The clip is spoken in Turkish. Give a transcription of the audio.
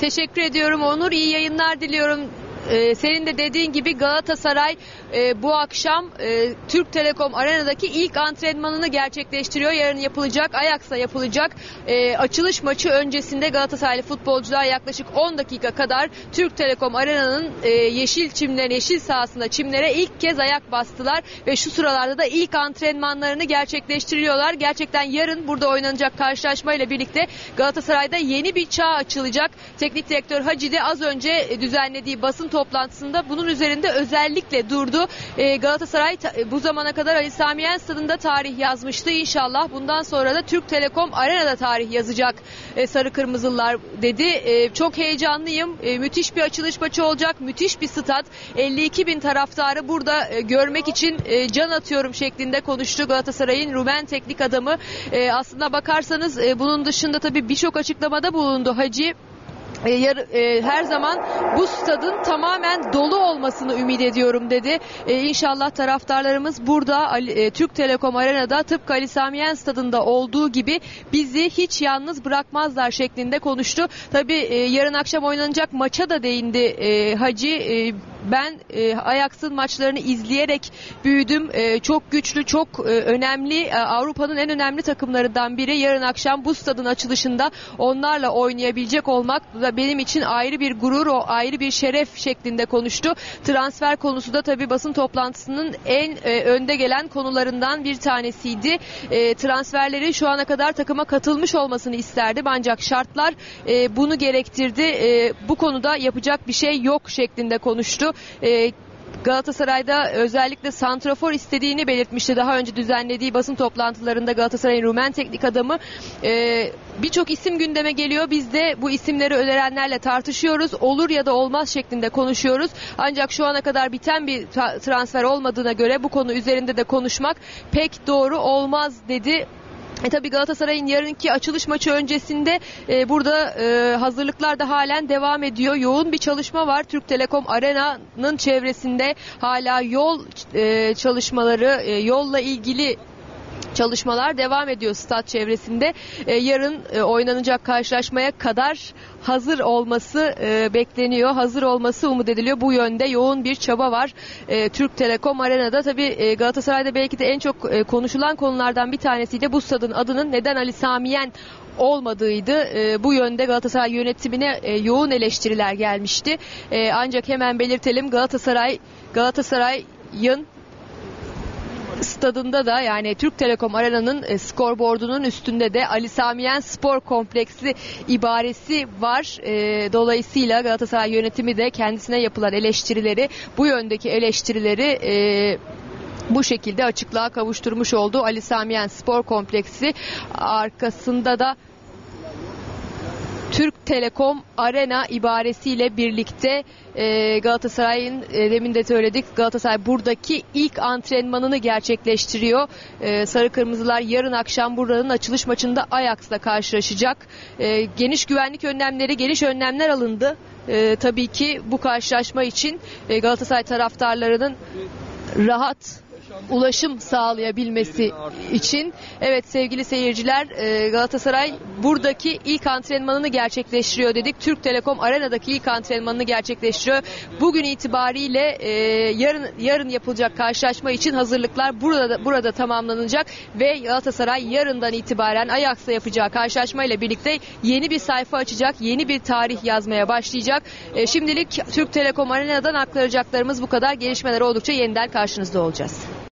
Teşekkür ediyorum Onur. İyi yayınlar diliyorum. Ee, senin de dediğin gibi Galatasaray e, bu akşam e, Türk Telekom Arena'daki ilk antrenmanını gerçekleştiriyor. Yarın yapılacak, Ajax'la yapılacak e, açılış maçı öncesinde Galatasaraylı futbolcular yaklaşık 10 dakika kadar Türk Telekom Arena'nın e, yeşil çimlerine, yeşil sahasında çimlere ilk kez ayak bastılar ve şu sıralarda da ilk antrenmanlarını gerçekleştiriyorlar. Gerçekten yarın burada oynanacak karşılaşmayla birlikte Galatasaray'da yeni bir çağ açılacak. Teknik direktör Hacı de az önce düzenlediği basın toplantısında bunun üzerinde özellikle durdu. E, Galatasaray ta- bu zamana kadar Ali Sami Yen stadında tarih yazmıştı. İnşallah bundan sonra da Türk Telekom Arena'da tarih yazacak e, Sarı Kırmızılar dedi. E, çok heyecanlıyım. E, müthiş bir açılış maçı olacak. Müthiş bir stat. 52 bin taraftarı burada e, görmek için e, can atıyorum şeklinde konuştu Galatasaray'ın Rumen teknik adamı. E, aslında bakarsanız e, bunun dışında tabii birçok açıklamada bulundu Hacı. E, yar- e, her zaman bu stadın tamamen dolu olmasını ümit ediyorum dedi. E, inşallah taraftarlarımız burada e, Türk Telekom Arena'da tıpkı Ali Sami Yen stadında olduğu gibi bizi hiç yalnız bırakmazlar şeklinde konuştu. Tabii e, yarın akşam oynanacak maça da değindi e, Hacı. E, ben e, Ajax'ın maçlarını izleyerek büyüdüm. E, çok güçlü, çok e, önemli. E, Avrupa'nın en önemli takımlarından biri. Yarın akşam bu stadın açılışında onlarla oynayabilecek olmak da benim için ayrı bir gurur, o ayrı bir şeref şeklinde konuştu. Transfer konusu da tabii basın toplantısının en e, önde gelen konularından bir tanesiydi. E, transferleri şu ana kadar takıma katılmış olmasını isterdim ancak şartlar e, bunu gerektirdi. E, bu konuda yapacak bir şey yok şeklinde konuştu. E, Galatasaray'da özellikle santrafor istediğini belirtmişti. Daha önce düzenlediği basın toplantılarında Galatasaray'ın Rumen teknik adamı e, birçok isim gündeme geliyor. Biz de bu isimleri önerenlerle tartışıyoruz. Olur ya da olmaz şeklinde konuşuyoruz. Ancak şu ana kadar biten bir transfer olmadığına göre bu konu üzerinde de konuşmak pek doğru olmaz dedi. E tabi Galatasaray'ın yarınki açılış maçı öncesinde e, burada e, hazırlıklar da halen devam ediyor. Yoğun bir çalışma var. Türk Telekom Arena'nın çevresinde hala yol e, çalışmaları, e, yolla ilgili çalışmalar devam ediyor stat çevresinde. E, yarın e, oynanacak karşılaşmaya kadar hazır olması e, bekleniyor. Hazır olması umut ediliyor. Bu yönde yoğun bir çaba var. E, Türk Telekom Arena'da tabii e, Galatasaray'da belki de en çok e, konuşulan konulardan bir tanesi de bu stadın adının neden Ali Samiyen olmadığıydı. E, bu yönde Galatasaray yönetimine e, yoğun eleştiriler gelmişti. E, ancak hemen belirtelim Galatasaray Galatasaray'ın stadında da yani Türk Telekom Arena'nın e, skorboardunun üstünde de Ali Samiyen Spor Kompleksi ibaresi var. E, dolayısıyla Galatasaray yönetimi de kendisine yapılan eleştirileri bu yöndeki eleştirileri e, bu şekilde açıklığa kavuşturmuş oldu. Ali Samiyen Spor Kompleksi arkasında da Telekom Arena ibaresiyle birlikte e, Galatasaray'ın e, demin de söyledik Galatasaray buradaki ilk antrenmanını gerçekleştiriyor. E, Sarı Kırmızılar yarın akşam buranın açılış maçında Ajax'la karşılaşacak. E, geniş güvenlik önlemleri, geniş önlemler alındı. E, tabii ki bu karşılaşma için e, Galatasaray taraftarlarının rahat ulaşım sağlayabilmesi için evet sevgili seyirciler e, Galatasaray buradaki ilk antrenmanını gerçekleştiriyor dedik. Türk Telekom Arena'daki ilk antrenmanını gerçekleştiriyor. Bugün itibariyle e, yarın yarın yapılacak karşılaşma için hazırlıklar burada burada tamamlanacak ve Galatasaray yarından itibaren Ajax'la yapacağı karşılaşma ile birlikte yeni bir sayfa açacak, yeni bir tarih yazmaya başlayacak. E, şimdilik Türk Telekom Arena'dan aktaracaklarımız bu kadar. Gelişmeler oldukça yeniden karşınızda olacağız.